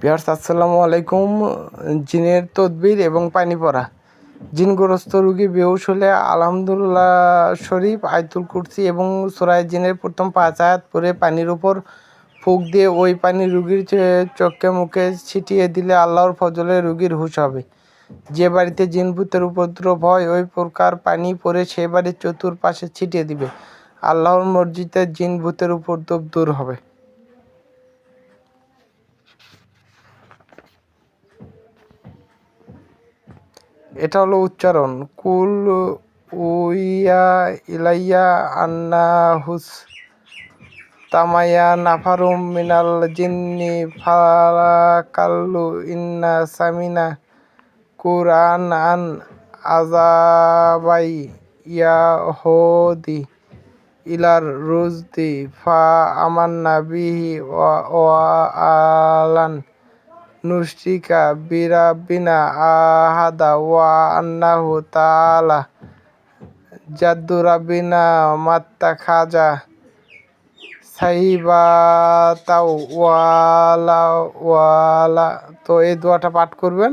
বিহার, আসসালামু আলাইকুম। জিনের তদবির এবং পানি পড়া। জিনগ্রস্ত রুগী বেহুশ হলে আলহামদুলিল্লাহ শরীফ, আয়তুল কুরসি এবং সোরাই জিনের প্রথম পাঁচ আয়াত পরে পানির উপর ফুক দিয়ে ওই পানি রুগীর চোখে মুখে ছিটিয়ে দিলে আল্লাহর ফজলে রুগীর হুশ হবে। যে বাড়িতে জিন ভূতের উপদ্রব হয়, ওই প্রকার পানি পরে সে বাড়ির চতুর্পাশে ছিটিয়ে দিবে। আল্লাহর মসজিদে জিন ভূতের উপদ্রব দূর হবে। এটা হলো উচ্চারণ। কুল উইয়া ইলাইয়া আন্না হুস তামায়া নাফারুম মিনাল জিন্নি ফালাকাল্লু ইন্না সামিনা কুরআন আন আজাবাই ইয়াহুদি ইলার রুজদি ফা আমান্না বিহি ওয়া আলান নুশরিকা বিরাবিনা আহাদা ওয়া আন্নাহু তাআলা জাদ্দু বিনা মাত্তা খাজা তাও ওয়ালা ওয়ালা তো এই দোয়াটা পাঠ করবেন।